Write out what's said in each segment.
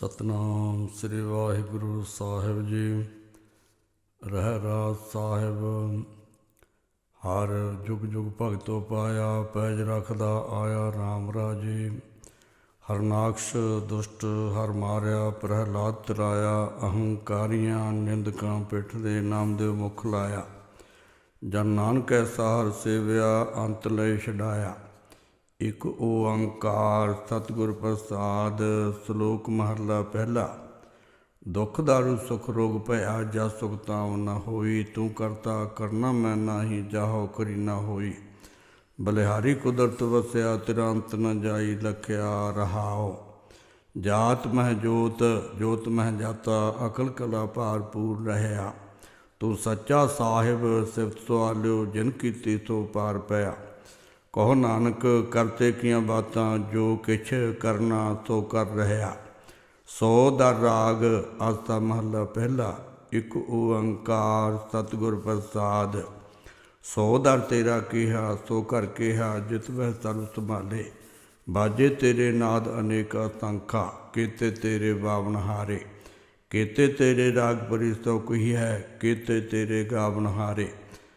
ਸਤਨਾਮ ਸ੍ਰੀ ਵਾਹਿਗੁਰੂ ਸਾਹਿਬ ਜੀ। ਰਹਿ ਰਾਸ ਸਾਹਿਬ, ਹਰ ਜੁਗ ਜੁਗ ਭਗਤੋ ਪਾਇਆ, ਪੈਜ ਰੱਖਦਾ ਆਇਆ RAM ਰਾਜੇ। ਹਰਨਾਕਸ਼ ਦੁਸ਼ਟ ਹਰ ਮਾਰਿਆ, ਪ੍ਰਹਲਾਦ ਤਰਾਇਆ, ਅਹੰਕਾਰੀਆਂ ਨਿੰਦਕਾਂ ਪਿੱਠ ਦੇ ਨਾਮ ਦੇ ਮੁਖ ਲਾਇਆ। ਜਨ ਨਾਨਕ ਐਸਾ ਹਰ ਸੇਵਿਆ, ਅੰਤ ਲੈ ਛਡਾਇਆ। ਇਕ ਓੰਕਾਰ ਸਤਿਗੁਰ ਪ੍ਰਸਾਦ ਸ਼ਲੋਕ ਮਹਲਾ ਪਹਿਲਾ। ਦੁੱਖ ਦਾਰੂ, ਸੁਖ ਰੋਗ ਭਇਆ ਜਾ ਸੁਖ ਤਾਮ ਨ ਹੋਈ, ਤੂੰ ਕਰਤਾ ਕਰਨਾ ਮੈਂ ਨਾਹੀ, ਜਾਹੋ ਕਰੀ ਨਾ ਹੋਈ। ਬਲਿਹਾਰੀ ਕੁਦਰਤ ਵਸਿਆ ਤੇਰਾ ਅੰਤ ਨ ਜਾਈ, ਲਖਿਆ ਰਹਾਓ ਜਾਤ ਮਹਿ ਜੋਤ ਜੋਤ ਮਹਿ ਜਾਤਾ, ਅਕਲ ਕਲਾ ਭਾਰਪੂਰ ਰਹਿਆ। ਤੂੰ ਸੱਚਾ ਸਾਹਿਬ, ਸਿਫਤ ਸਵਾਲਿਓ, ਜਿਨ ਕੀਤੀ ਸੋ ਪਾਰ ਪਿਆ। ਕਹੋ ਨਾਨਕ ਕਰਤੇ ਕੀਆਂ ਬਾਤਾਂ ਜੋ ਕਿਛ ਕਰਨਾ ਸੋ ਕਰ ਰਹਿਆ ਸੋ ਦਾ ਰਾਗ ਆਸਾ ਮਹਲਾ ਪਹਿਲਾ, ਇੱਕ ਓੰਕਾਰ ਸਤਿਗੁਰ ਪ੍ਰਸਾਦ। ਸੋ ਦਰ ਤੇਰਾ ਕਿਹਾ, ਸੋ ਕਰ ਕਿਹਾ, ਜਿਤ ਵਹਿ ਸਰਬ ਸੰਭਾਲੇ। ਬਾਜੇ ਤੇਰੇ ਨਾਦ ਅਨੇਕਾ ਸੰਖਾ ਕੀਤੇ ਤੇਰੇ ਬਾਵਨ ਹਾਰੇ। ਕੀਤੇ ਤੇਰੇ ਰਾਗ ਪਰਿਸਤੋ ਕੋਈ ਹੈ, ਕੀਤੇ ਤੇਰੇ ਗਾਵਨ ਹਾਰੇ।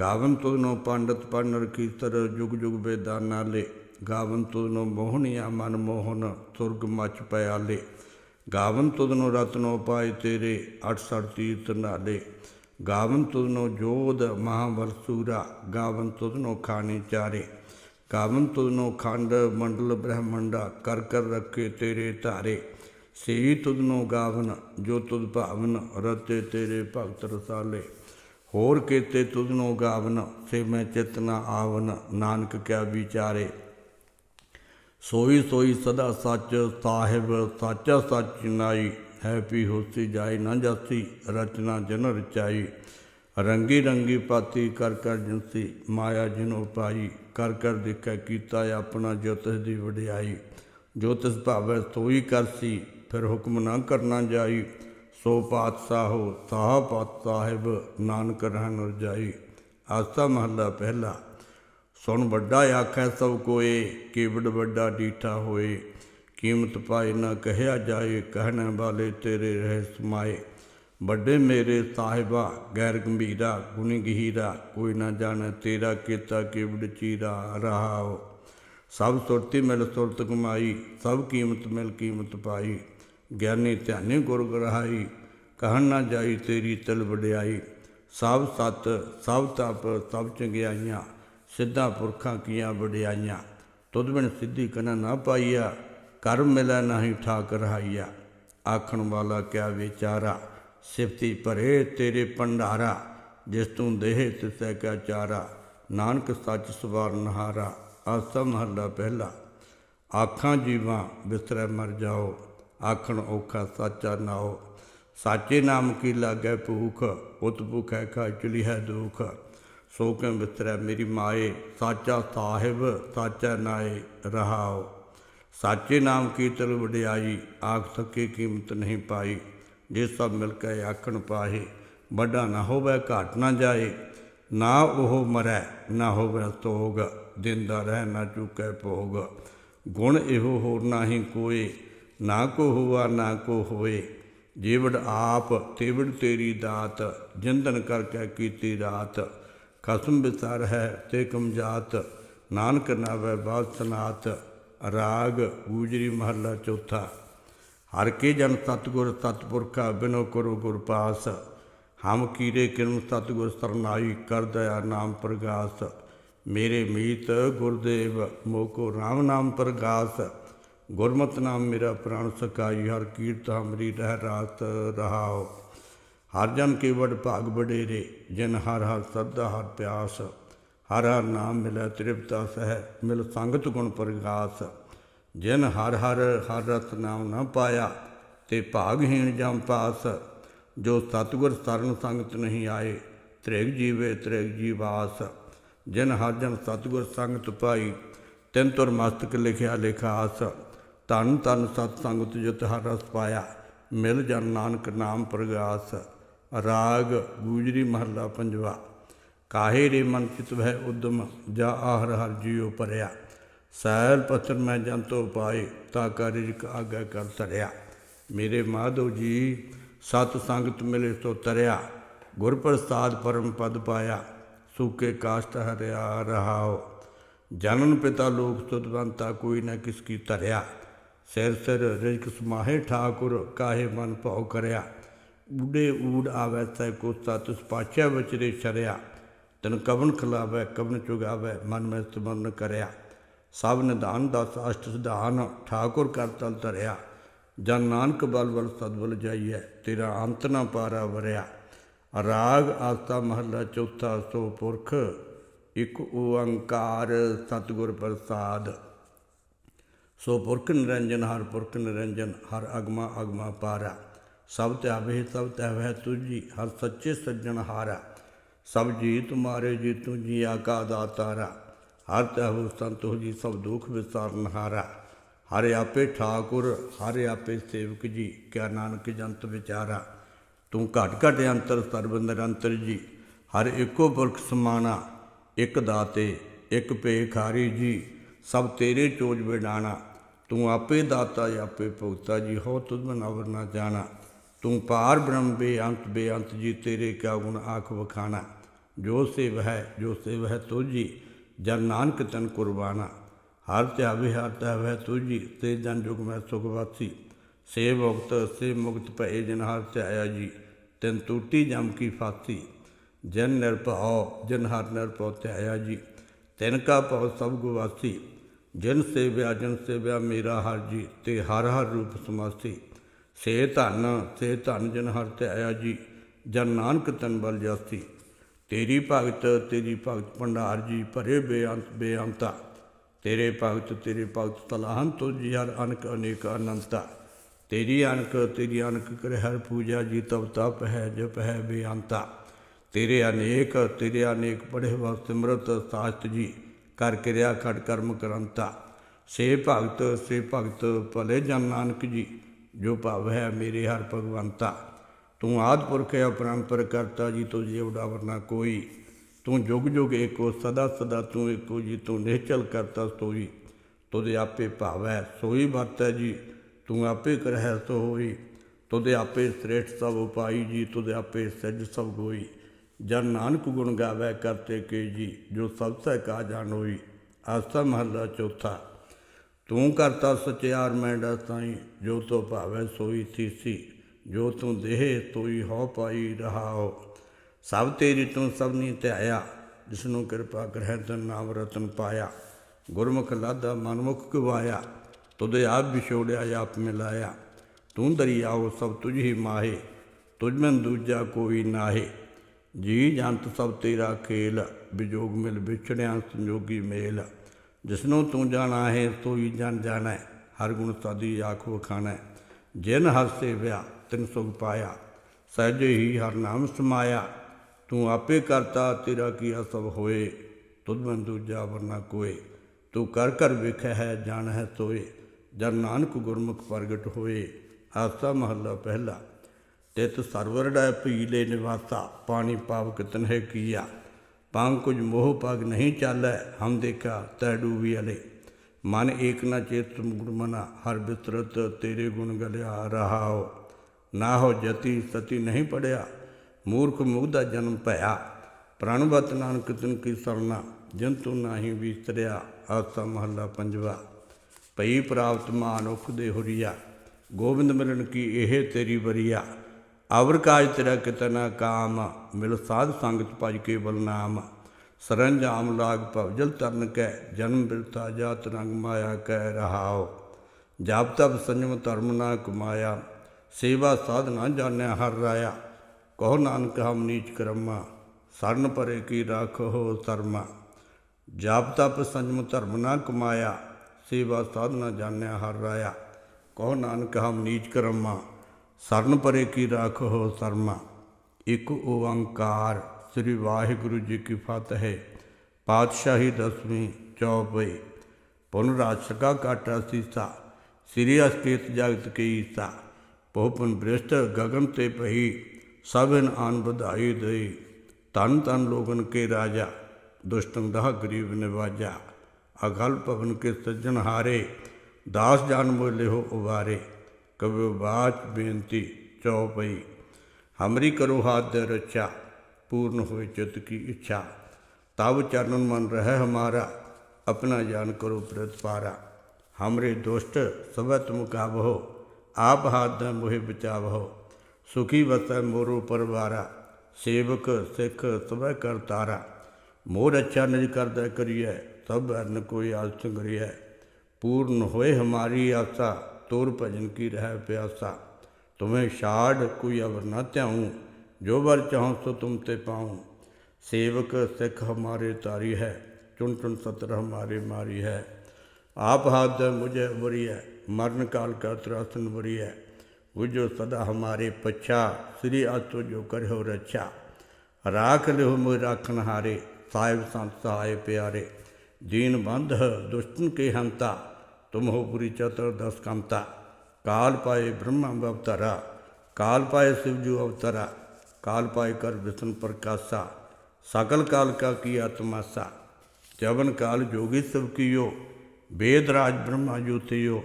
ਗਾਵਨ ਤੁਧਨੋ ਪੰਡਤ ਪੰਨਰ ਕੀਤਰ ਜੁਗ ਜੁਗ ਬੇਦਾਂ ਨਾਲੇ ਗਾਵਨ ਤੁਧਨੋ ਮੋਹਣਿਆ ਮਨ ਮੋਹਨ ਤੁਰਗ ਮਚ ਪਿਆਲੇ ਗਾਵਨ ਤੁਧਨੋ ਰਤਨੋ ਪਾਏ ਤੇਰੇ 68 ਤੀਰਥ ਨਾਲੇ ਗਾਵਨ ਤੁਧਨੋ ਜੋਧ ਮਹਾਵਰਸੂਰਾ ਗਾਵਨ ਤੁਧਨੋ ਖਾਣੀ ਚਾਰੇ। ਗਾਵਨ ਤੁਧਨੋ ਖੰਡ ਮੰਡਲ ਬ੍ਰਹਮੰਡਾ ਕਰ ਕਰ ਰੱਖੇ ਤੇਰੇ ਧਾਰੇ। ਸੇ ਤੁਧਨੋ ਗਾਵਨ, ਜੋ ਤੁਧ ਭਾਵਨ, ਰਤੇ ਤੇਰੇ ਭਗਤ ਰਸਾਲੇ। ਹੋਰ ਕੀਤੇ ਤੁਧਨੋ ਗਾਵਨ, ਸੇ ਮੈਂ ਚਿਤ ਨ ਆਵਨ। ਨਾਨਕ ਕਿਆ ਵਿਚਾਰੇ। ਸੋਈ ਸੋਈ ਸਦਾ ਸੱਚ, ਸਾਹਿਬ ਸਾਚਾ ਸੱਚ ਨਾਈ। ਹੈ ਪੀ ਹੋਸੀ ਜਾਈ ਨਾ ਜਾਸੀ, ਰਚਨਾ ਜਨ ਰਚਾਈ। ਰੰਗੀ ਰੰਗੀ ਪਾਤੀ ਕਰ ਕਰ ਜਿਨਸੀ ਮਾਇਆ ਜਿਨੋ ਪਾਈ। ਕਰ ਕਰ ਦੇਖੈ ਕੀਤਾ ਆਪਣਾ ਜੋ ਦੀ ਵਡਿਆਈ। ਜੋ ਤਿਸ ਭਾਵੈ ਸੋਈ ਕਰਸੀ, ਫਿਰ ਹੁਕਮ ਨਾ ਕਰਨਾ ਜਾਈ। ਸੋ ਪਾਤਸ਼ਾਹੋ ਸਾਹ ਪਾਤ ਸਾਹਿਬ, ਨਾਨਕ ਰਹਿਣ ਰਜਾਈ ਆਸਾ ਮਹੱਲਾ ਪਹਿਲਾ। ਸੁਣ ਵੱਡਾ ਆਖੈ ਸਭ ਕੋਏ, ਕੀਵੜ ਵੱਡਾ ਡੀਠਾ ਹੋਏ। ਕੀਮਤ ਪਾਏ ਨਾ ਕਹਿਆ ਜਾਏ, ਕਹਿਣ ਵਾਲੇ ਤੇਰੇ ਰਹਿ ਸਮਾਏ। ਵੱਡੇ ਮੇਰੇ ਸਾਹਿਬਾ, ਗੈਰ ਗੰਭੀਰਾ, ਗੁਣੀ ਗਹੀਰਾ, ਕੋਈ ਨਾ ਜਾਣੇ ਤੇਰਾ ਕੀਤਾ ਕੀਵੜ ਚੀਰਾ ਰਹਾਓ ਸਭ ਸੁਰਤੀ ਮਿਲ ਸੁਰਤ ਕਮਾਈ, ਸਭ ਕੀਮਤ ਮਿਲ ਕੀਮਤ ਪਾਈ। ਗਿਆਨੀ ਧਿਆਨੀ ਗੁਰ ਗ੍ਰਹਾਈ, ਕਹਿਣ ਨਾ ਜਾਈ ਤੇਰੀ ਤਿਲ ਵਡਿਆਈ। ਸਭ ਸਤ, ਸਭ ਤਪ, ਸਭ ਚੰਗਿਆਈਆਂ, ਸਿੱਧਾ ਪੁਰਖਾਂ ਕੀਆਂ ਵਡਿਆਈਆਂ। ਤੁਧ ਬਿਨ ਸਿੱਧੀ ਕਨਾ ਨਾ ਪਾਈਆ ਕਰਮ ਮਿਲੈ ਨਹੀਂ ਠਾਕ ਰਹਾਈਆ ਆਖਣ ਵਾਲਾ ਕਿਆ ਵਿਚਾਰਾ, ਸਿਫਤੀ ਭਰੇ ਤੇਰੇ ਭੰਡਾਰਾ, ਜਿਸ ਤੂੰ ਦੇਹ ਤਿਸੈ ਕਾ ਚਾਰਾ। ਨਾਨਕ ਸੱਚ ਸਵਾਰਨ ਹਾਰਾ ਆਸਾ ਮਹੱਲਾ ਪਹਿਲਾ। ਆਖਾਂ ਜੀਵਾਂ ਬਿਸਰੈ ਮਰ ਜਾਓ। ਆਖਣ ਔਖਾ ਸਾਚਾ ਨਾਓ ਸਾਚੇ ਨਾਮ ਕੀ ਲਾਗੈ ਭੂਖ ਉਤ ਭੁਖੈ ਖਾ ਚਲੀ ਹੈ ਦੁਖ। ਸੋ ਕੈ ਬਿਸਰੈ ਮੇਰੀ ਮਾਏ, ਸਾਚਾ ਸਾਹਿਬ, ਸਾਚਾ ਨਾਏ ਰਹਾਓ ਸਾਚੇ ਨਾਮ ਕੀ ਤਲ ਵਡਿਆਈ, ਆਖ ਸਕੇ ਕੀਮਤ ਨਹੀਂ ਪਾਈ। ਜੇ ਸਭ ਮਿਲ ਕੇ ਆਖਣ ਪਾਹੇ, ਵੱਡਾ ਨਾ ਹੋਵੇ, ਘਾਟ ਨਾ ਜਾਏ। ਨਾ ਉਹ ਮਰੈ, ਨਾ ਹੋਵੇ ਤੋਗ ਦਿੰਦਾ ਰਹਿ ਨਾ ਚੁਕੈ ਭੋਗ। ਗੁਣ ਇਹੋ ਹੋਰ ਨਾਹੀ ਕੋਏ ਨਾ ਕੋ ਹੁਆ, ਨਾ ਕੋ ਹੋਏ ਜੀਵੜ ਆਪ ਤੇਵੜ ਤੇਰੀ ਦਾਤ, ਜਿੰਦਨ ਕਰ ਕਰਕੇ ਕੀਤੀ ਰਾਤ। ਖਸਮ ਵਿਸਾਰ ਹੈ ਤੇ ਕਮਜਾਤ ਨਾਨਕ ਨਾਵੇ ਬਾਦ ਸਨਾਤ, ਰਾਗ ਗੂਜਰੀ ਮਹੱਲਾ ਚੌਥਾ। ਹਰ ਕੇ ਜਨ ਸਤਗੁਰ ਸਤਪੁਰਖਾ, ਬਿਨੋ ਕਰੋ ਗੁਰ ਪਾਸ। ਹਮ ਕੀਰੇ ਕਿਰਮ ਸਤਗੁਰ ਸਰਨਾਈ, ਕਰ ਦਇਆ ਨਾਮ ਪ੍ਰਗਾਸ। ਮੇਰੇ ਮੀਤ ਗੁਰਦੇਵ, ਮੋਕੋ ਰਾਮ ਨਾਮ ਪ੍ਰਗਾਸ। ਗੁਰਮਤਿ ਨਾਮ ਮੇਰਾ ਪ੍ਰਾਣ ਸਕਾਈ ਹਰ ਕੀਰਤ ਹਮਰੀ ਰਹਿ ਰਾਤ ਰਹਾਓ ਹਰ ਜਨ ਕੇ ਵਡ ਭਾਗ ਬਡੇਰੇ ਜਿਨ ਹਰ ਹਰ ਸਦਾ, ਹਰ ਪਿਆਸ। ਹਰ ਹਰ ਨਾਮ ਮਿਲੈ ਤ੍ਰਿਪਤਾ ਸਹਿ, ਮਿਲ ਸੰਗਤ ਗੁਣ ਪ੍ਰਗਾਸ। ਜਿਨ ਹਰ ਹਰ ਹਰ ਰਤ ਨਾਮ ਨਾ ਪਾਇਆ, ਤੇ ਭਾਗਹੀਣ ਜਮ ਪਾਸ। ਜੋ ਸਤਿਗੁਰ ਸਰਨ ਸੰਗਤ ਨਹੀਂ ਆਏ, ਤ੍ਰਿਗ ਜੀਵੇ ਤ੍ਰਿਗ ਜੀਵਾਸ। ਜਿਨ ਹਰ ਜਨ ਸਤਿਗੁਰ ਸੰਗਤ ਪਾਈ, ਤਿੰਨ ਤੁਰ ਮਸਤਕ ਲਿਖਿਆ ਲਿਖਾਸ। ਧੰਨ ਧੰਨ ਸਤ ਸੰਗਤ ਜਿਤ ਹਰ ਰਸ ਪਾਇਆ, ਮਿਲ ਜਨ ਨਾਨਕ ਨਾਮ ਪ੍ਰਗਾਸ, ਰਾਗ ਗੂਜਰੀ ਮਹੱਲਾ ਪੰਜਵਾ। ਕਾਹੇ ਰੇ ਮਨ ਚਿਤ ਵਹਿ ਉਦਮ, ਜਾ ਆਹਰ ਹਰ ਜੀਉ ਪਰਿਆ ਸੈਲ ਪਤਨ ਮੈਂ ਜੰਤੋ ਪਾਏ, ਤਾ ਕਾ ਆਗਾ ਕਰ ਤਰਿਆ ਮੇਰੇ ਮਾਧੋ ਜੀ ਸਤ ਸੰਗਤ ਮਿਲੇ ਸੋ ਤਰਿਆ। ਗੁਰ ਪ੍ਰਸਾਦ ਪਰਮ ਪਦ ਪਾਇਆ, ਸੂਕੇ ਕਾਸ਼ਟ ਹਰਿਆ ਰਹਾਓ। ਜਨਨ ਪਿਤਾ ਲੋਕ ਸੁਦਵੰਤਾ ਕੋਈ ਨਾ ਕਿਸ ਕੀ ਧਰਿਆ। ਸਿਰ ਸਿਰ ਰਿਜਕ ਸਮਾਹੇ ਠਾਕੁਰ ਕਾਹੇ ਮਨ ਭਾਉ ਕਰਿਆ। ਉਡੇ ਊੜ ਆਵੈ ਤੈ ਕੋ ਸਤਿ ਪਾਛੈ ਵਿਚਰੇ ਛਰਿਆ। ਤਨ ਕਵਨ ਖਲਾਵੈ, ਕਵਨ ਚੁਗਾਵੈ, ਮਨ ਮੈਂ ਸਿਮਰਨ ਕਰਿਆ। ਸਭ ਨਿਧਾਨ ਦਸ, ਅਸ਼ਟ ਸਿਧਾਨ ਠਾਕੁਰ ਕਰ ਤਲ ਧਰਿਆ। ਜਨ ਨਾਨਕ ਬਲ ਬਲ ਸਦਬਲ ਜਾਈਐ, ਤੇਰਾ ਅੰਤ ਨਾ ਪਾਰਾ ਵਰਿਆ। ਰਾਗ ਆਸਾ ਮਹੱਲਾ ਚੌਥਾ ਸੋ ਪੁਰਖ, ਇਕ ਓੰਕਾਰ ਸਤਿਗੁਰ ਪ੍ਰਸਾਦ। ਸੋ ਪੁਰਖ ਨਿਰੰਜਨ ਹਰ ਪੁਰਖ ਨਿਰੰਜਨ, ਹਰ ਅਗਮਾ ਅਗਮਾ ਪਾਰਾ। ਸਭ ਧਿਆਵੇ ਸਭ ਧਿਆਵੇ ਤੁਜੀ ਹਰ ਸੱਚੇ ਸੱਜਣ ਹਾਰਾ। ਸਭ ਜੀ ਤੁਮਾਰੇ ਜੀ ਤੂੰ ਜੀ ਆਕਾ ਦਾ ਤਾਰਾ। ਹਰ ਤਹੁ ਸੰਤੋ ਜੀ ਸਭ ਦੁੱਖ ਵਿਸਾਰਨ ਹਾਰਾ। ਹਰ ਆਪੇ ਠਾਕੁਰ, ਹਰ ਆਪੇ ਸੇਵਕ ਜੀ, ਕਿਆ ਨਾਨਕ ਜੰਤ ਵਿਚਾਰਾ। ਤੂੰ ਘਟ ਘਟ ਅੰਤਰ, ਸਰਬ ਨਿਰੰਤਰ ਜੀ। ਹਰ ਇੱਕੋ ਪੁਰਖ ਸਮਾਣਾ, ਇੱਕ ਦਾਤੇ, ਇੱਕ ਭੇਖਾਰੀ ਜੀ। ਸਭ ਤੇਰੇ ਚੋਜ ਵਿਡਾਣਾ ਤੂੰ ਆਪੇ ਦਾਤਾ ਆਪੇ ਭੁਗਤਾ ਜੀ ਹੋ ਤੁਧ ਮਨਵਰ ਨਾ ਜਾਣਾ ਤੂੰ ਪਾਰ ਬ੍ਰਹਮ ਬੇਅੰਤ ਬੇਅੰਤ ਜੀ ਤੇਰੇ ਕਿਆ ਗੁਣ ਆਖ ਵਖਾਣਾ ਜੋ ਸੇਵ ਹੈ ਜੋ ਸੇਵ ਹੈ ਤੁਝੀ ਜਨ ਨਾਨਕ ਤਨ ਕੁਰਬਾਨਾ ਹਰ ਧਿਆਵੇ ਹਰ ਧਿਆਵੇ ਤੁਝੀ ਤੇ ਜਨ ਜੁਗ ਮੈਂ ਸੁਖ ਵਾਸੀ ਸੇ ਮੁਕਤ ਸੇ ਮੁਕਤ ਭਏ ਜਨ ਹਰ ਧਿਆਇਆ ਜੀ ਤੈਨ ਟੂਟੀ ਜਮ ਕੀ ਫਾਤੀ ਜਨ ਨਿਰਭਉ ਜਨ ਹਰ ਨਿਰਭਉ ਧਿਆਇਆ ਜੀ ਤਿਨ ਕਾ ਭਉ ਸਭ ਗੁਵਾਸੀ ਜਿਨ ਸੇਵਿਆ, ਜਨ ਸੇਵਿਆ ਮੇਰਾ ਹਰ ਜੀ ਤੇ ਹਰ ਹਰ ਰੂਪ ਸਮਸਤੀ ਸੇ ਧਨ ਸੇ ਧਨ ਜਨ ਹਰ ਧਿਆਇਆ ਜੀ, ਜਨ ਨਾਨਕ ਤਨ ਬਲ ਜਾਸੀ। ਤੇਰੀ ਭਗਤ ਤੇਰੀ ਭਗਤ ਭੰਡਾਰ ਜੀ, ਭਰੇ ਬੇਅੰਤ, ਬੇਅੰਤਾ। ਤੇਰੇ ਭਗਤ ਤੇਰੇ ਭਗਤ ਤਲਾਹਨ ਤੁ ਜੀ, ਹਰ ਅਨਕ ਅਨੇਕ ਅਨੰਤਾ। ਤੇਰੀ ਅਨਕ ਤੇਰੀ ਅਨਕ ਕਰੇ ਹਰ ਪੂਜਾ ਜੀ ਤਬ ਤਪ ਹੈ, ਜਪ ਹੈ ਬੇਅੰਤਾ। ਤੇਰੇ ਅਨੇਕ ਤੇਰੇ ਅਨੇਕ ਪੜੇ ਵਾ ਸਿਮਰਤ ਸਾਸਤ ਜੀ ਕਰ ਕਿਰਿਆ ਖੜ ਕਰਮ ਕਰੰਤਾ। ਸੇ ਭਗਤ ਸੇ ਭਗਤ ਭਲੇ ਜਨ ਨਾਨਕ ਜੀ, ਜੋ ਭਾਵ ਹੈ ਮੇਰੇ ਹਰ ਭਗਵੰਤਾ। ਤੂੰ ਆਦ ਪੁਰਖ ਹੈ, ਅਪਰੰਪਰ ਕਰਤਾ ਜੀ, ਤੋ ਜੀਵੜਾ ਵਰਨਾ ਕੋਈ। ਤੂੰ ਜੁਗ ਜੁਗ ਏਕੋ, ਸਦਾ ਸਦਾ ਤੂੰ ਏਕੋ ਜੀ, ਤੂੰ ਨਿਹਚਲ ਕਰਤਾ ਸੋਈ। ਤੁਦੇ ਆਪੇ ਭਾਵ ਹੈ, ਸੋਈ ਵਰਤੈ ਜੀ, ਤੂੰ ਆਪੇ ਕਰਹਿ ਸੋ ਹੋਈ ਤੁਦੇ ਆਪੇ ਸ੍ਰੇਸ਼ਟ ਸਭ ਉਪਾਈ ਜੀ ਤੁਦੇ ਆਪੇ ਸਜ ਸਭ ਗੋਈ। ਜਨ ਨਾਨਕ ਗੁਣ ਗਾਵੇ ਕਰਤੇ ਕੇ ਜੀ, ਜੋ ਸਭ ਸਹਿ ਕਾ ਜਾਣ ਹੋਈ। ਆਸਾ ਮਹੱਲਾ ਚੌਥਾ, ਤੂੰ ਕਰਤਾ ਸਚਿਆਰ ਮੈਂ ਸਾਈਂ, ਜੋ ਤੋ ਭਾਵੈ ਸੋਈ ਥੀਸੀ ਜੋ ਤੂੰ ਦੇਹ ਤੋਈ ਹੋ ਪਾਈ ਰਹਾਓ ਸਭ ਤੇਰੀ ਤੂੰ ਸਭ ਨੇ ਧਿਆਇਆ ਜਿਸ ਨੂੰ ਕਿਰਪਾ ਕਰਹਿ ਤਨ ਨਾਮ ਰਤਨ ਪਾਇਆ। ਗੁਰਮੁਖ ਲਾਦਾ ਮਨਮੁਖ ਗਵਾਇਆ, ਤੁਧ ਆਪ ਵਿਛੋੜਿਆ ਆਪ ਮਿਲਾਇਆ। ਤੂੰ ਦਰਿਆਓ ਸਭ ਤੁਝ ਹੀ ਮਾਹੇ, ਤੁਝ ਮਨ ਦੂਜਾ ਕੋਈ ਨਾਹੇ। ਜੀ ਜੰਤ ਸਭ ਤੇਰਾ ਖੇਲ ਵਿਜੋਗ ਮਿਲ ਵਿਛੜਿਆ ਸੰਜੋਗੀ ਮੇਲ। ਜਿਸਨੂੰ ਤੂੰ ਜਾਣਾ ਹੈ ਤੋਈ ਜਨ ਜਾਣੈ, ਹਰ ਗੁਣ ਸਾਦੀ ਆਖ ਵਖਾਣੈ ਜਿਨ ਹਰ ਸੇਵਿਆ, ਤਿਨ ਸੁਖ ਪਾਇਆ, ਸਹਿਜੇ ਹੀ ਹਰ ਨਾਮ ਸਮਾਇਆ। ਤੂੰ ਆਪੇ ਕਰਤਾ, ਤੇਰਾ ਕੀਆ ਸਭ ਹੋਏ, ਤੁਧ ਮੈਂ ਦੂਜਾ ਵਰਨਾ ਕੋਏ। ਤੂੰ ਕਰ ਕਰ ਵੇਖਿਆ ਹੈ, ਜਾਣ ਹੈ ਸੋਏ, ਜਨ ਨਾਨਕ ਗੁਰਮੁਖ ਪ੍ਰਗਟ ਹੋਏ। ਆਸਾ ਮਹੱਲਾ ਪਹਿਲਾ। ਤਿਤ ਸਰਵਰ ਭੀਲੇ ਨਿਵਾਸਾ। ਪਾਣੀ ਪਾਵ ਕਿਤਨ ਹੈ ਕੀਆ। ਪੰਗ ਕੁਝ ਮੋਹ ਪਗ ਨਹੀਂ ਚਾਲੈ, ਹਮ ਦੇਖਾ ਤੈ ਡੂਬੀ ਅਲੇ। ਮਨ ਏਕ ਨਾ ਚੇਤ ਮੁਗੜ ਮਨਾ, ਹਰ ਬਿਸਰਤ ਤੇਰੇ ਗੁਣ ਗਲਿਆ ਰਹਾਓ। ਨਾ ਹੋ ਜਤੀ ਸਤੀ ਨਹੀਂ ਪੜਿਆ, ਮੂਰਖ ਮੁਗਦਾ ਜਨਮ ਭਇਆ। ਪ੍ਰਣਵਤ ਨਾਨਕ ਤਿਨ ਕੀ ਸਰਨਾ ਜੰਤੂ ਨਾਹੀ ਵਿਸਰਿਆ ਆਸਾ ਮਹੱਲਾ ਪੰਜਵਾ। ਭਈ ਪ੍ਰਾਪਤ ਮਾਨੁਖ ਦੇ ਹੁਰੀਆ, ਗੋਬਿੰਦ ਮਿਲਣ ਕੀ ਇਹ ਤੇਰੀ ਬਰੀਆ ਅਵਰ ਕਾਜ ਤੇਰਾ ਕਿਤਨਾ ਕਾਮ, ਮਿਲ ਸਾਧ ਸੰਗਤ ਭਜ ਕੇ ਬਲ ਨਾਮ। ਸਰੰਜਾਮ ਲਾਗ ਭਵਜਲ ਤਰਨ ਕੈ, ਜਨਮ ਬਿਰਤਾ ਜਾਤ ਰੰਗ ਮਾਇਆ ਕਹਿ ਰਹਾਓ ਜਾਪ ਤਪ ਸੰਜਮ ਧਰਮ ਨਾ ਕਮਾਇਆ, ਸੇਵਾ ਸਾਧਨਾ ਜਾਣਿਆ ਹਰ ਰਾਇਆ। ਕਹੋ ਨਾਨਕ ਹਮ ਨੀਚ ਕਰਮਾ, ਸਰਨ ਪਰੇ ਕੀ ਰਾਖੋ ਧਰਮਾ। ਜਾਪ ਤਪ ਸੰਜਮ ਧਰਮ ਨਾ ਕਮਾਇਆ, ਸੇਵਾ ਸਾਧਨਾ ਜਾਣਿਆ ਹਰ ਰਾਇਆ। ਕਹੋ ਨਾਨਕ ਹਮ ਨੀਚ ਕਰਮਾ ਸਰਨ ਪਰੇ ਕੀ ਰਾਖੋ ਸਰਮਾ? ਇੱਕ ਓੰਕਾਰ ਸ੍ਰੀ ਵਾਹਿਗੁਰੂ ਜੀ ਕੀ ਫਤਿਹ। ਪਾਤਸ਼ਾਹੀ ਦਸਵੀਂ ਚੌਪਈ। ਪੁਨ ਰਾਸ਼ਕਾ ਕਾਟਾ ਸੀਸਾ, ਸ੍ਰੀ ਅਸਕੇਤ ਜਗਤ ਕੀ ਈਸਾ। ਪੋਪਨ ਬ੍ਰਿਸ਼ਟ ਗਗਨ ਤੇ ਪਈ ਸਭਨ ਆਨ ਵਧਾਈ ਦੇਈ। ਤਨ ਤਨ ਲੋਗਨ ਕੇ ਰਾਜਾ, ਦੁਸ਼ਟਨ ਦਹ ਗਰੀਬ ਨਿਵਾਜਾ। ਅਗਲ ਭਵਨ ਕੇ ਸੱਜਣ ਹਾਰੇ, ਦਾਸ ਜਾਨ ਮੋਲੇ ਹੋ ਉਵਾਰੇ। कभी बात बेनती, चौपई। हमरी करो हाथ रक्षा पूर्ण हो चित की इच्छा। तब चरण मन रहे हमारा, अपना जान करो प्रत पारा। हमरे दोष्ट सब तुम हो आप हाथ दें मुहे बचावहो। सुखी बस मोरू परवारा, सेवक सिख सब कर तारा। मोर अच्छा निज कर दे करिए, सब अन्न कोई आल संग्रिय पूर्ण होए हमारी आशा तोर भजन की रह प्यासा। तुम्हें छाड़ कोई अवर न त्याऊं, जो वर चाहूँ सो तुम ते पाऊँ। सेवक सिख हमारे तारी है, चुन चुन सतर हमारे मारी है। आप हाथ मुझे बुरी है मरण काल का त्रासन बुरी है वो जो सदा हमारे पच्छा, श्री आतो जो कर हो रक्षा राख लिहो मोह राखन हारे साहिब संत सहाय प्यारे। दीन बंध दुष्टन के हंता तुम हो बुरी चतुर दस कंता काल पाए ब्रह्मा अवतारा। काल पाए शिवजू अवतारा। काल पाए कर विष्णु प्रकाशा। सकल काल का किया तमाशा। जवन काल जोगी सब कियो। वेद राज ब्रह्मा ज्योतियो।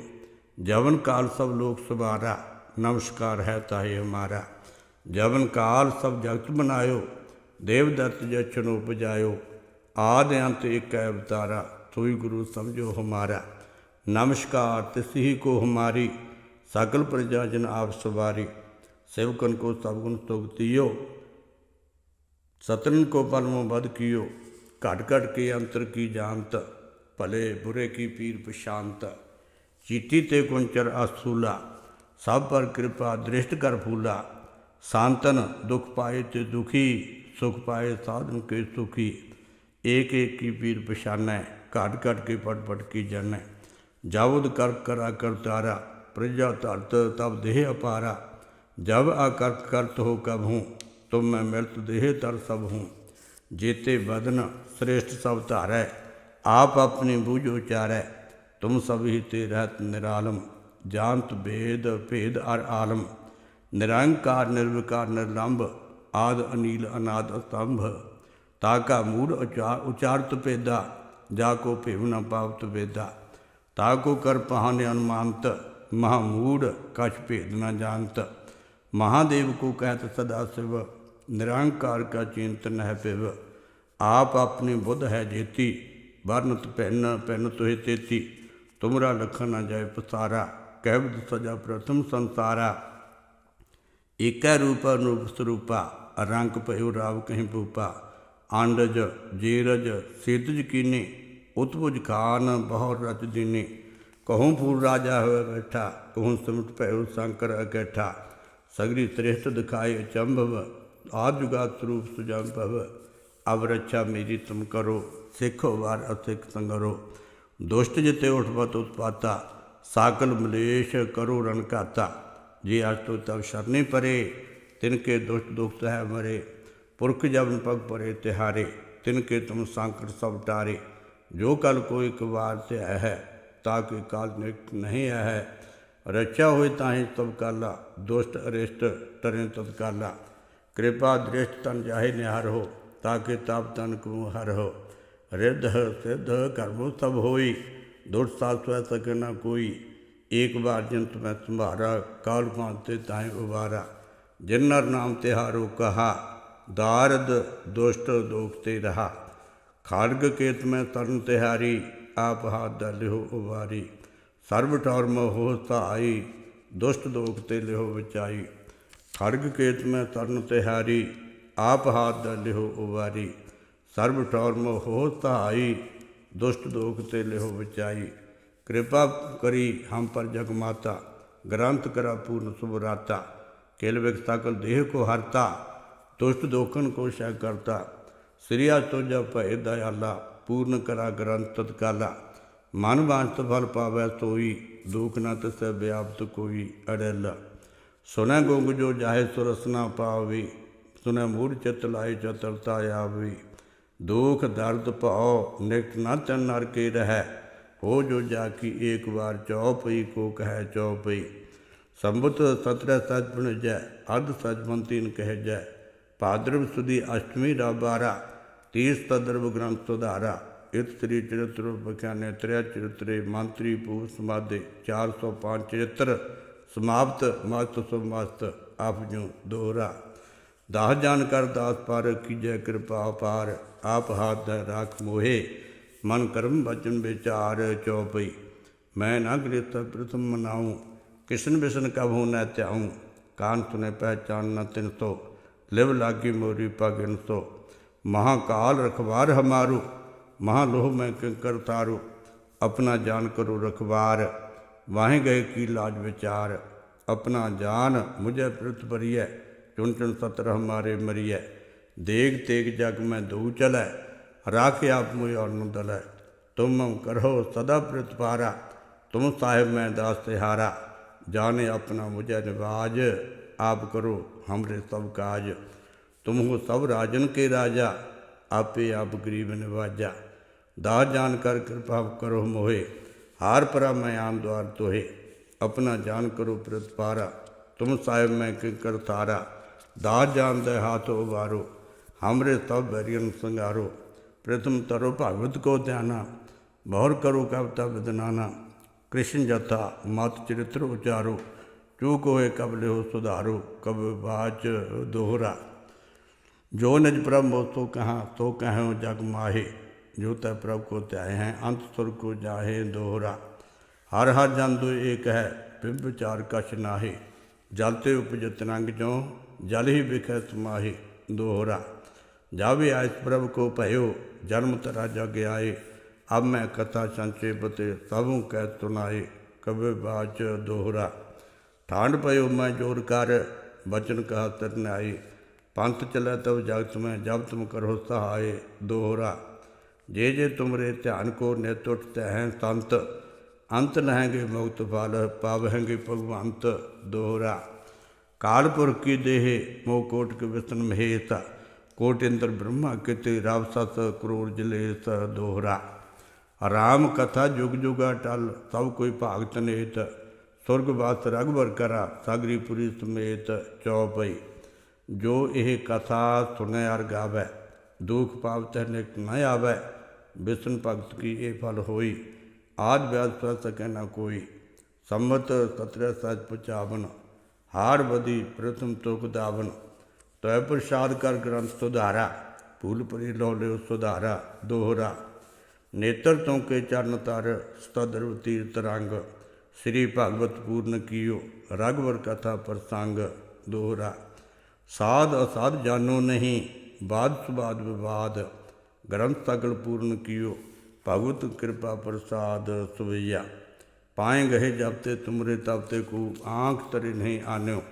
जवन काल सब लोग सुबारा। नमस्कार है ताहे हमारा। जवन काल सब जगत बनायो। देवदत्त जचन उपजायो। आद अंत एक अवतारा। सोई गुरु समझो हमारा। नमस्कार तिसही को हमारी सकल प्रजा जन आप सवारी, सेवकन को सबगुण तुगतियो सतन को पलमो बद कियो घट घट के अंतर की जानत भले बुरे की पीर प्रशांत चीटी ते कुंचर आसूला, सब पर कृपा दृष्ट कर फूला, सांतन दुख पाए ते दुखी, सुख पाए साधन के सुखी एक एक की पीर पशान है घट घट के पट पट की जन। जावद कर करा कर तारा, प्रजा धरत तब देह अपारा। जब आकर्त करत हो कब हूँ तुम मैं मृत देह तर सब हूँ। जेते बदन श्रेष्ठ सब धारै आप अपनी बूझ उचारै। तुम सब ही ते रहत निरालम जानत भेद भेद अर आलम। निरंकार, निर्विकार, निर्लंब, आद, अनिल, अनाद, स्तंभ। ताका मूड उचार उचारत पेदा, जाको भेव न पावत वेदा ताको कर पहाने अनुमानत महामूड कछ भेद न जानत। महादेव को कहत सदा शिव निरंकार का चिंतन है पिव आप अपने बुद्ध है जेती वर्णत पैन पैन तुहे तेती। तुमरा लखन न जाय पसारा कहबद सजा प्रथम संसारा। एक रूप अनूप स्वरूपा रंग भयो राव कहीं भूपा। आंडज, जेरज, सेतज कीने उतपुज खान बहुत रच दीने कहूँ फूल राजा हुए बैठा कहूँ सिमट भयो शंकर अकैठा। सगरी श्रेष्ठ दिखाए आद जुगात रूप सुजंभव। अब रक्षा मेरी तुम करो, सिखो वार असिख संगरो। दुष्ट जिते उठपत उत्पाता, साकल मलेश करो रण घाता जे आज तो तब शरणी परे, तिनके दुष्ट दुख है मरे। पुरख जबन पग परे तिहारे, तिनके तुम संकट सब टारे। ਜੋ ਕਲ ਕੋਈ ਵਾਰ ਤੇ ਹੈ, ਤਾਂ ਕਿ ਕਾਲ ਨਿਕਟ ਨਹੀਂ ਹੈ। ਰਚਾ ਹੋਏ ਤਾਂ ਹੀ ਤਬ ਕਾਲਾ ਦੁਸ਼ਟ, ਅਰਿਸ਼ਟ ਤਰੇ ਤਤ ਕਾਲਾ ਕਿਰਪਾ, ਦ੍ਰਿਸ਼ਟ ਤਨ ਜਾਹੇ ਨਿਹਾਰ ਹੋ, ਤਾਂ ਕਿ ਤਬ ਤਨ ਕੋ ਹਰ ਹੋ। ਰਿਧ, ਸਿਧ ਕਰਮ ਸਭ ਹੋਈ ਦੁਰ ਸਾਥ ਸਵੈ ਸਕੇ ਨਾ ਕੋਈ। ਇੱਕ ਵਾਰ ਜਨ ਮੈਂ ਤੁਮਾਰਾ ਕਾਲ ਪਾਂਤੇ ਤਾਏ ਉਵਾਰਾ ਜਿਨ ਨਰ ਨਾਮ ਤੇ ਹਾਰੋ ਕਹਾ, ਦਾਰਦ ਦੁਸ਼ਟ ਦੋਖ ਤੇ ਰਹਾ। खार्ग केत में तरन तिहारी, आप हाथ द हो उबारी। सर्व टौर मोहता आई, दुष्ट दोख ते लिहो बचाई। खड़ग केत में तरन तिहारी, आप हाथ द हो उबारी। सर्व टौर मोहता आई, दुष्ट दोख ते लिहो बचाई। कृपा करी हम पर जग माता, ग्रंथ करा पूर्ण सुभराता केलविक सकल देह को हरता, दुष्ट दोखन को शय करता। ਸ਼ੈ ਕਰਤਾ ਸ੍ਰੀਆ ਤੋਜਾ ਦਇਆਲਾ, ਪੂਰਨ ਕਰਾ ਗ੍ਰੰਥ ਤਤਕਾਲਾ। ਮਨ ਵਾਂਤ ਫਲ ਪਾਵੈ ਸੋਈ ਦੁਖ ਨ ਤਸੈ ਵਿਆਪਤ ਕੋਈ ਅੜੈਲਾ। ਸੁਨੈ ਗੁੰਗ ਜੋ ਜਾਹੇ ਸੁਰਸਨਾ ਪਾਵੀ ਸੁਨੈ ਮੂੜ ਚਿਤ ਲਾਏ ਚਤਰਤਾ ਆਵੀ। ਦੁਖ ਦਰਦ ਭਉ ਨਿਕਟ ਨਾ ਤਨ ਨਰ ਕੇ ਰਹੈ, ਹੋ ਜੋ ਜਾ ਕੀ ਏਕ ਵਾਰ ਚਉਪਈ ਕੋ ਕਹੈ ਚਉਪਈ ਸੰਬਤ ਸਤਰੈ ਸਚ ਜੈ ਅਰਧ ਸਚਮੰਤੀਨ ਕਹਿ ਜੈ ਭਾਦਰਵ ਸੁਦੀ ਅਸ਼ਟਮੀ ਦਾ ਬਾਰਾ ਤੀਸ ਤਦਰਵ ਗ੍ਰੰਥ ਸੁਧਾਰਾ ਇਤ ਸ੍ਰੀ ਚਰਿਤ੍ਰ ਬਖਿਆਨੇ ਤ੍ਰਿਆ ਚਰਿਤਰੇ ਮੰਤਰੀ ਪੂ ਸਮਾਦੇ 405 ਚਰਿਤ੍ਰ ਸਮਾਪਤ ਮਸਤ ਸੁਮਸਤ ਆਪ ਜੂ ਦੋਹਰਾ ਦਾਸ ਜਾਣ ਕਰ ਦਾਸ ਪਰ ਕੀਜੈ ਕਿਰਪਾ ਪਾਰ ਆਪ ਹਾਥ ਰਾਖ ਮੋਹੇ ਮਨ ਕਰਮ ਬਚਨ ਵਿਚਾਰ ਚਉਪਈ ਮੈਂ ਨਾ ਗ੍ਰਿਤ ਪ੍ਰਥਮ ਮਨਾਉ ਕਿਸ਼ਨ ਬਿਸ਼ਨ ਕਬ ਹੋ ਨਾ ਧਿਆਉ ਕਾਨ ਤੁਨੇ ਪਹਿਚਾਨ ਨਾ ਤਿਨ ਤੋ ਲਿਵ ਲਾਗੀ ਮੋਰੀ ਪਗਨ ਸੋ। ਮਹਾਕਾਲ ਰਖਵਾਰ ਹਮਾਰੂ ਮਹਾ ਲੋਹ ਮੈਂ ਕਿੰਕਰ ਤਾਰੂ ਆਪਣਾ ਜਾਨ ਕਰੋ ਰਖਵਾਰ, ਵਾਹੇ ਗਏ ਕੀ ਲਾਜ ਵਿਚਾਰ। ਆਪਣਾ ਜਾਨ ਮੁਝੇ ਪ੍ਰਤ ਭਰੀਐ, ਚੁਣ ਚੁਣ ਸਤਰ ਹਮਾਰੇ ਮਰੀਐ। ਦੇਗ ਤੇਗ ਜਗ ਮੈਂ ਦੂ ਚਲੈ, ਰਾਖ ਆਪ ਮੁਇ ਅਰਨ ਦਲੈ। ਤੁਮ ਕਰੋ ਸਦਾ ਪ੍ਰਤਪਾਰਾ ਤੁਮ ਸਾਹਿਬ ਮੈਂ ਦਾਸ ਤਿਹਾਰਾ। ਜਾਣੇ ਆਪਣਾ ਮੁਝੇ ਨਿਵਾਜ। ਆਪ ਕਰੋ ਹਮਰੇ ਸਭ ਕਾਜ ਤੁਮ ਹੋ ਸਭ ਰਾਜਨ ਕੇ ਰਾਜਾ ਆਪੇ ਆਪ ਗਰੀਬ ਨਿਵਾਜਾ ਦਾ ਜਾਣ ਕਰ ਕਿਰਪਾ ਕਰੋ ਮੋਹਿ ਹਾਰ ਪਰਾ ਮੈਂ ਆਮ ਦਵਾਰ ਤੋਹੇ ਆਪਣਾ ਜਾਨ ਕਰੋ ਪ੍ਰਤਪਾਰਾ ਤੁਮ ਸਾਹਿਬ ਮੈਂ ਕਿੰਕਰ ਤਾਰਾ ਦਾ ਜਾਨ ਦੇ ਹਾਥ ਉਵਾਰੋ ਹਮਰੇ ਸਭ ਬੈਰੀਨ ਸੰਗਾਰੋ ਪ੍ਰਥਮ ਤਰੋ ਭਗਵਤ ਕੋ ਧਿਆਨਾ ਬਹੁਰ ਕਰੋ ਕਵਤਾ ਵਿਦਨਾਨਾ ਕ੍ਰਿਸ਼ਨ ਜਥਾ ਮਤ ਚਰਿਤ੍ਰ ਉਚਾਰੋ ਚੂਕ ਹੋਏ ਕਬ ਲਿਓ ਸੁਧਾਰੋ ਕਬ ਬਾਚ ਦੋਹਰਾ ਜੋ ਨਿਜ ਪ੍ਰਭ ਮੋਤੋ ਕਹਾ ਤੋ ਕਹਉ ਜਗ ਮਾਹੇ ਜੋ ਤੈ ਪ੍ਰਭ ਕੋ ਧਿਆਏ ਹੈ ਅੰਤ ਸੁਰ ਕੋ ਜਾਹੇ ਦੋਹਰਾ ਹਰ ਹਰ ਜੰਦੁ ਏਕ ਹੈ ਬਿੰਬ ਵਿਚਾਰ ਕਛ ਨਾਹੀ ਜਲ ਤੇ ਉਪਜਤ ਰੰਗ ਜੋ ਜਲ ਹੀ ਵਿਖੈ ਸਮਾਹੀ ਦੋਹਰਾ ਜਾਵੇ ਆਇਸ ਪ੍ਰਭ ਕੋ ਭਇਓ ਜਨਮ ਤਰਾ ਜਗ ਆਏ ਅਬ ਮੈਂ ਕਥਾ ਸੰਚੇ ਬਤੇ ਸਭੂ ਕਹਿ ਤੁਨਾਏ ਕਬੇ ਬਾਚ ਦੋਹਰਾ ਠਾਂਡ ਪਇਓ ਮੈਂ ਜੋਰ ਕਰ ਬਚਨ ਕਹਾ ਤਰਨ ਆਈ ਪੰਥ ਚਲੇ ਤਬ ਜਗਤ ਮੈਂ ਜਬ ਤੁਮ ਕਰੋ ਸਹਾਏ ਦੋਹਰਾ ਜੇ ਜੇ ਤੁਮਰੇ ਧਿਆਨ ਕੋ ਨਿਤ ਉਠਤੇ ਹੈ ਸੰਤ ਅੰਤ ਨਹਿਗੇ ਮੁਕਤ ਫਲ ਪਾਵਹਿਗੇ ਭਗਵੰਤ ਦੋਹਰਾ ਕਾਲਪੁਰ ਕੀ ਦੇਹ ਮੋ ਕੋਟ ਕੇ ਵਿਸਨ ਮਹੇਤ ਕੋਟ ਇੰਦਰ ਬ੍ਰਹਮਾ ਕਿਤੇ ਰਵ ਸਤ ਕਰੋੜ ਜਲੇਸ ਦੋਹਰਾ ਰਾਮ ਕਥਾ ਜੁਗ ਜੁਗਾ ਟਲ ਸਭ ਕੋਈ ਭਾਗਤ ਨੇਤ ਸੁਰਗ ਵਾਸ ਰਗਵਰ ਕਰਾ, ਸਾਗਰੀ ਪੁਰੀ ਸਮੇਤ ਚੌਪਈ। ਜੋ ਇਹ ਕਥਾ ਸੁਨੇ ਅਰ ਗਾਵੇ, ਦੁਖ ਪਾਵਤ ਨਿਕ ਨ ਆਵੇ ਵਿਸ਼ਨ ਭਗਤ ਕੀ ਇਹ ਫਲ ਹੋਈ, ਆਦ ਵਿਆਦ ਪਰ ਸਕੈ ਨਾ ਕੋਈ। ਸੰਮਤ ਸਤਰੇ ਸਚ ਪੁਚਾਵਨ ਹਾਰ ਬਦੀ ਪ੍ਰਥਮ ਤੁਕ ਦਾਵਨ। ਤੈ ਪ੍ਰਸਾਦ ਕਰ ਗ੍ਰੰਥ ਸੁਧਾਰਾ, ਭੂਲ ਪਰੀ ਲੋ ਲਿਓ ਸੁਧਾਰਾ, ਦੋਹਰਾ। ਨੇਤਰ ਤੋਂ ਕੇ ਚਰਨ ਤਰ ਸਤਦਰ ਤੀਰਤ ਰੰਗ। ਸ੍ਰੀ ਭਗਵਤ ਪੂਰਨ ਕੀਓ ਰਗਵਰ ਕਥਾ ਪ੍ਰਸੰਗ ਦੋਹਰਾ। ਸਾਧ ਅਸਾਧ ਜਾਨੋ ਨਹੀਂ, ਬਾਦ ਸੁਬਾਦ ਵਿਵਾਦ, ਗ੍ਰੰਥ ਸਗਲ ਪੂਰਨ ਕੀਓ, ਭਗਵਤ ਕਿਰਪਾ ਪ੍ਰਸਾਦ ਸੁਵਈਆ। ਪਾਏ ਗਏ ਜਬ ਤੇ ਤੁਮਰੇ ਤਬ ਤੇ ਕੋ ਆਂਖ ਤਰੇ ਨਹੀਂ ਆਨਿਓ।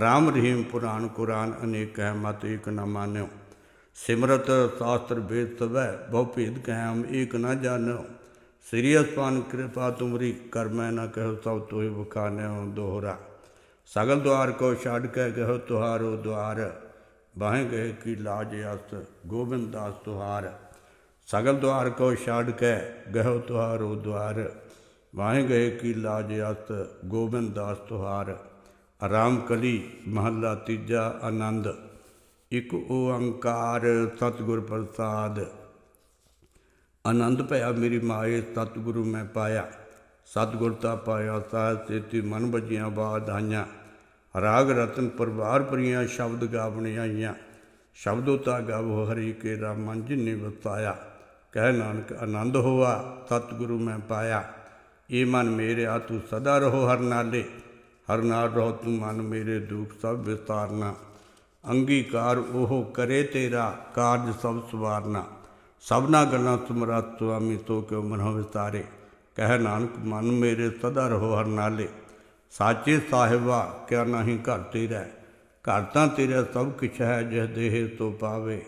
ਰਾਮ ਰਹੀਮ ਪੁਰਾਨ ਕੁਰਾਨ ਅਨੇਕ ਹੈ, ਮਤ ਏਕ ਨਾ ਮਾਨਿਓ। ਸਿਮਰਤ ਸ਼ਾਸਤਰ ਵੇਦ ਸਵੈ ਬਹੁ ਭੇਦ ਕਹਿਮ ਏਕ ਨਾ ਜਾਣੋ ਜਾਣਿਓ ਸ੍ਰੀ ਅਸਪਾਨ ਕਿਰਪਾ ਤੁਮਰੀ ਕਰ ਮੈਂ ਨ ਕਹਿ ਸਭ ਤੋਹਿ ਬਖਾਨਿਓ ਦੋਹਰਾ। ਸਗਲ ਦੁਆਰ ਕੋ ਛੱਡ ਕੇ ਗਇਓ ਤੁਹਾਰੋ ਦੁਆਰ। ਬਾਹੇ ਗਏ ਕੀ ਲਾਜ ਅਸ ਗੋਬਿੰਦ ਦਾਸ ਤੁਹਾਰ। ਸਗਲ ਦੁਆਰ ਕੋ ਛੱਡ ਕੇ ਗਇਓ ਤੁਹਾਰੋ ਦੁਆਰ। ਬਾਹੇ ਗਏ ਕੀ ਲਾਜ ਅਸ ਗੋਬਿੰਦ ਦਾਸ ਤੁਹਾਰ। ਆਰਾਮ ਕਲੀ ਮਹੱਲਾ ਤੀਜਾ ਆਨੰਦ। ਇਕ ਓੰਕਾਰ ਸਤਿਗੁਰ ਪ੍ਰਸਾਦ। ਆਨੰਦ ਭਇਆ ਮੇਰੀ ਮਾਏ, ਸਤਿਗੁਰੂ ਮੈਂ ਪਾਇਆ। ਸਤਿਗੁਰ ਤਾ ਪਾਇਆ ਸਾਹਿਬ ਤੇਤੀ ਮਨ ਬਜੀਆਂ ਆਈਆਂ। ਰਾਗ ਰਤਨ ਪਰਵਾਰ ਪ੍ਰੀਆਂ ਸ਼ਬਦ ਗਾਵਣੇ ਆਈਆਂ। ਸ਼ਬਦੋ ਤਾ ਗਾਵੋ ਹਰੀ ਕੇ ਰਾਮਨ ਜਿਨੇ ਵਸਾਇਆ। ਕਹਿ ਨਾਨਕ, ਆਨੰਦ ਹੋਆ, ਸਤਿਗੁਰੂ ਮੈਂ ਪਾਇਆ। ਇਹ ਮਨ ਮੇਰੇ ਆ, ਤੂੰ ਸਦਾ ਰਹੋ ਹਰ ਨਾਲੇ। ਹਰ ਨਾਲ ਰਹੋ ਤੂੰ ਮਨ ਮੇਰੇ ਦੁਖ, ਸਭ ਵਿਸਤਾਰਨਾ ਅੰਗੀਕਾਰ ਉਹ ਕਰੇ ਤੇਰਾ, ਕਾਰਜ ਸਭ ਸਵਾਰਨਾ। ਸਭਨਾ ਗੱਲਾਂ ਤੁਮਰਾ ਸੁਆਮੀ ਤੋ ਕਿਉ ਮਨੋ ਵਿਤਾਰੇ ਕਹਿ ਨਾਨਕ, ਮਨ ਮੇਰੇ ਸਦਾ ਰਹੋ ਹਰ ਨਾਲੇ। ਸਾਚੇ ਸਾਹਿਬਾ, ਕਿਆ ਨਹੀਂ ਘਰ ਤੇਰਾ। ਘਰ ਤਾਂ ਤੇਰਾ, ਸਭ ਕਿਛ ਹੈ ਜਿਸ ਦੇਹ ਤੋ ਪਾਵੇ।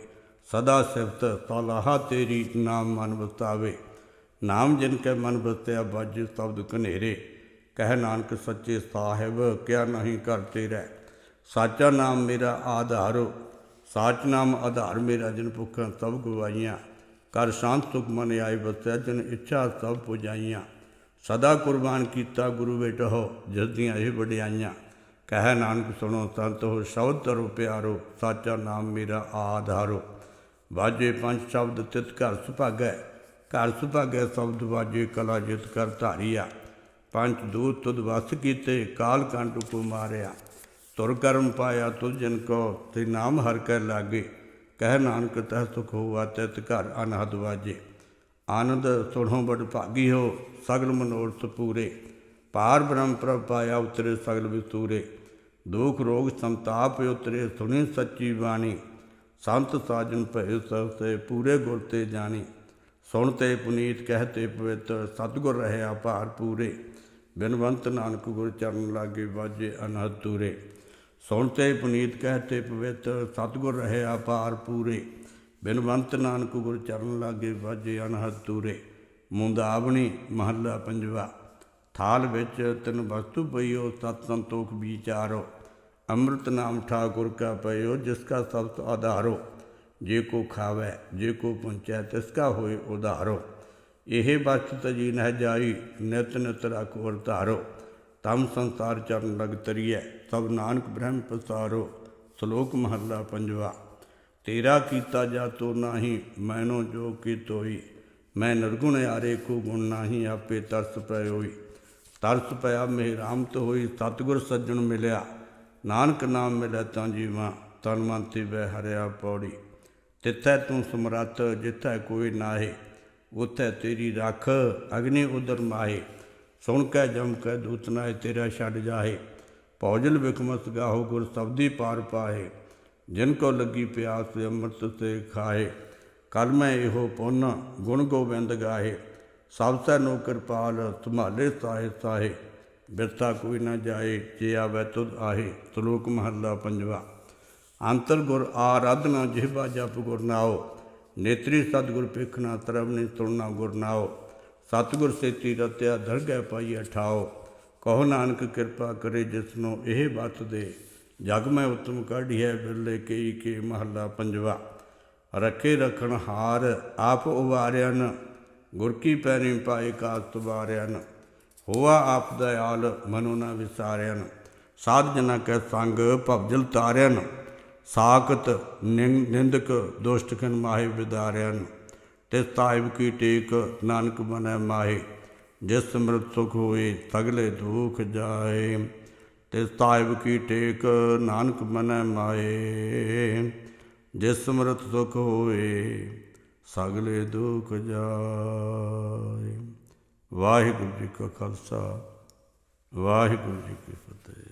ਸਦਾ ਸਿਫਤ ਤਲਾਹਾ ਤੇਰੀ ਨਾਮ ਮਨ ਵਸਾਵੇ ਨਾਮ ਜਿਨ ਕੇ ਮਨ ਬਤਿਆ ਬੱਜ ਤਬਦ ਕਨੇਰੇ ਕਹਿ ਨਾਨਕ, ਸੱਚੇ ਸਾਹਿਬ, ਕਿਆ ਨਹੀਂ ਘਰ ਤੇਰਾ। ਸਾਚਾ ਨਾਮ ਮੇਰਾ ਆਧਾਰੋ। ਸਾਚ ਨਾਮ ਆਧਾਰ ਮੇਰਾ, ਜਿਨ ਭੁੱਖਾਂ ਸਭ ਗਵਾਈਆਂ ਕਰ ਸ਼ਾਂਤ ਸੁਖ ਮਨ ਆਈ ਵਸੈ ਜਨ ਇੱਛਾ ਸਭ ਪੁਜਾਈਆਂ। ਸਦਾ ਕੁਰਬਾਨ ਕੀਤਾ ਗੁਰੂ ਬੇਟੋ, ਜਿਸ ਦੀਆਂ ਇਹ ਵਡਿਆਈਆਂ। ਕਹਿ ਨਾਨਕ ਸੁਣੋ ਸੰਤ ਹੋ, ਸ਼ਬਦ ਤਰੋ ਪਿਆਰੋ, ਸਾਚਾ ਨਾਮ ਮੇਰਾ ਆਧਾਰੋ। ਵਾਜੇ ਪੰਜ ਸ਼ਬਦ ਤਿਤ ਘਰ ਸੁਭਾਗੈ ਘਰ ਸੁਭਾਗੈ ਸ਼ਬਦ ਵਾਜੇ ਕਲਾ ਜਿਤ ਕਰ ਧਾਰੀਆ। ਪੰਜ ਦੂਤ ਤੁਧ ਵਸ ਕੀਤੇ, ਕਾਲ ਕੰਟ ਕੋ ਮਾਰਿਆ। ਤੁਰ ਕਰਮ ਪਾਇਆ ਤੁਧ ਜਨ ਕੋ, ਤੇ ਨਾਮ ਹਰ ਕੈ ਲਾਗੇ। ਕਹਿ ਨਾਨਕ ਤਹ ਸੁਖ ਹੋਆ ਤਿਤ ਘਰ ਅਨਹਦ ਵਾਜੇ। ਆਨੰਦ ਸੁਣੋ ਬੜ ਭਾਗੀ ਹੋ, ਸਗਲ ਮਨੋਰਥ ਪੂਰੇ। ਪਾਰ ਬ੍ਰਹਮ ਪ੍ਰਭ ਪਾਇਆ ਉਤਰੇ ਸਗਲ ਵਿਤੂਰੇ ਦੁਖ ਰੋਗ ਸੰਤਾਪ ਉਤਰੇ, ਸੁਣੀ ਸੱਚੀ ਬਾਣੀ। ਸੰਤ ਸਾਜਨ ਭਏ ਸਭ ਤੇ ਪੂਰੇ ਗੁਰ ਤੇ ਜਾਣੀ। ਸੁਣ ਤੇ ਪੁਨੀਤ ਕਹਤੇ ਪਵਿੱਤ ਸਤਗੁਰ ਰਹਿਆ ਭਾਰ ਪੂਰੇ। ਬਿਨਵੰਤ ਨਾਨਕ ਗੁਰ ਚਰਨ ਲਾਗੇ ਵਾਜੇ ਅਨਹਦ ਤੂਰੇ। ਸੁਣਤੇ ਪੁਨੀਤ ਕਹਤੇ ਪਵਿੱਤ, ਸਤਗੁਰ ਰਹੇ ਭਾਰ ਪੂਰੇ। ਬਿਨਵੰਤ ਨਾਨਕ ਗੁਰ ਚਰਨ ਲਾਗੇ ਵਾਜੇ ਅਨਹਦ ਤੂਰੇ। ਮੁੰਦਾਵਣੀ ਮਹੱਲਾ ਪੰਜਵਾ। ਥਾਲ ਵਿੱਚ ਤਿੰਨ ਵਸਤੂ ਪਈਓ, ਸਤ ਸੰਤੋਖ ਵਿਚਾਰੋ। ਅੰਮ੍ਰਿਤ ਨਾਮ ਠਾਕੁਰ ਕਾ ਪਇਓ, ਜਿਸ ਕਾ ਸਬਦ ਆਧਾਰੋ। ਜੇ ਕੋ ਖਾਵੇ, ਜੇ ਕੋ ਪੁੰਚੈ, ਤਿਸ ਕਾ ਹੋਏ ਉਧਾਰੋ। ਇਹ ਬਚਤ ਤਜੀ ਨਹਿ ਜਾਈ, ਨਿਤ ਨਿਤ ਰਖੁਰ ਧਾਰੋ। ਤਮ ਸੰਸਾਰ ਚਰਨ ਲਗ ਤਰੀਐ। ਸਭ ਨਾਨਕ ਬ੍ਰਹਮ ਪਸਾਰੋ ਸ਼ਲੋਕ ਮਹੱਲਾ ਪੰਜਵਾ। ਤੇਰਾ ਕੀਤਾ ਜਾ ਤੋ ਨਾਹੀ, ਮੈਨੋ ਜੋ ਕੀ ਤੋਈ ਮੈਂ ਨਿਰਗੁਣ ਆਰੇ ਕੋ ਗੁਣ ਨਾਹੀ, ਆਪੇ ਤਰਸ ਪਇਓਈ ਤਰਸ ਪਿਆ ਮੇਹ ਤੋ ਹੋਈ, ਸਤਿਗੁਰ ਸੱਜਣ ਮਿਲਿਆ। ਨਾਨਕ ਨਾਮ ਮਿਲਿਆ ਤਾਂ ਜੀਵਾਂ, ਤਨ ਮਨ ਤੇ ਬਹਿ ਹਰਿਆ ਪੌੜੀ। ਤਿੱਥੈ ਤੂੰ ਸਮਰੱਥ, ਜਿੱਥੈ ਕੋਈ ਨਾਹੀ। ਉਥੈ ਤੇਰੀ ਰੱਖ, ਅਗਨੀ ਉਦਰ ਮਾਹੇ। ਸੁਣ ਕੇ ਜਮ ਕੇ ਦੂਤ ਨਾਏ ਤੇਰਾ ਛੱਡ ਜਾਹੇ। ਭੌਜਲ ਵਿਖਮਸ ਗਾਹੋ ਗੁਰ ਸਬਦੀ ਪਾਰ ਪਾਹੇ ਜਿਨ ਕੋ ਲੱਗੀ ਪਿਆਸ ਅੰਮ੍ਰਿਤ ਤੇ ਖਾਏ। ਕਲ ਮੈਂ ਇਹੋ ਪੁੰਨ, ਗੁਣ ਗੋਬਿੰਦ ਗਾਹੇ ਸਭ ਸੈ ਨੋ ਕਿਰਪਾਲ, ਸੰਭਾਲੇ ਸਾਹੇ ਸਾਹੇ। ਬਿਰਤਾ ਕੋਈ ਨਾ ਜਾਏ, ਜੇ ਆਵੇ ਤੁਧ ਆਹੇ। ਸ਼ਲੋਕ ਮਹੱਲਾ ਪੰਜਵਾ। ਅੰਤਰ ਗੁਰ ਆਰਾਧਨਾ ਜਿਹਬਾ ਜਪ ਗੁਰ ਨਾਓ ਨੇਤਰੀ ਸਤਿਗੁਰ ਪੇਖਣਾ ਤਰਵ ਨੇ ਸੁਣਨਾ ਗੁਰ ਨਾਓ ਸਤਿਗੁਰ ਸੇਤੀ ਰਤਿਆ, ਦਰਗਹਿ ਪਾਈ ਅਠਾਓ ਕਹੋ ਨਾਨਕ ਕਿਰਪਾ ਕਰੇ ਜਿਸਨੂੰ ਇਹ ਬਤ ਦੇ। ਜਗ ਮੈਂ ਉਤਮ ਹੈ ਬਿਰਲੇ ਕਈ ਕੇ ਮਹੱਲਾ ਪੰਜਵਾ। ਰੱਖੇ ਰਖਣ ਹਾਰ ਆਪ ਉਵਾਰਿਆਨ ਗੁਰ ਕੀ ਪੈਰੀ ਪਾਏ ਕਾਸਤ ਤੁਵਾਰਿਆਨ ਹੋਆ ਆਪ ਦਇਆਲ, ਮਨੋ ਨਾ ਵਿਸਾਰਿਆਨ ਸਾਧ ਜਨਾ ਕੈ ਸੰਗ ਭਵਜਲ ਤਾਰਿਆਨ ਸਾਖਤ ਨਿੰ- ਨਿੰਦਕ ਦੁਸ਼ਟ ਖਨ ਮਾਹੇ ਵਿਦਾਰਿਆਨ ਤੇ ਸਾਹਿਬ ਕੀ ਟੇਕ, ਨਾਨਕ ਬਨੈ ਮਾਹੇ। ਜਿਸ ਸਮਰਤ ਸੁਖ ਹੋਏ ਸਗਲੇ ਦੁਖ ਜਾਏ, ਤੇ ਤਾਇਬ ਕੀ ਟੇਕ ਨਾਨਕ ਬਨੈ ਮਾਏ। ਜਿਸ ਸਮਰਤ ਸੁਖ ਹੋਏ ਸਗਲੇ ਦੁਖ ਜਾਏ। ਵਾਹਿਗੁਰੂ ਜੀ ਕਾ ਖਾਲਸਾ, ਵਾਹਿਗੁਰੂ ਜੀ ਕੀ ਫਤਿਹ।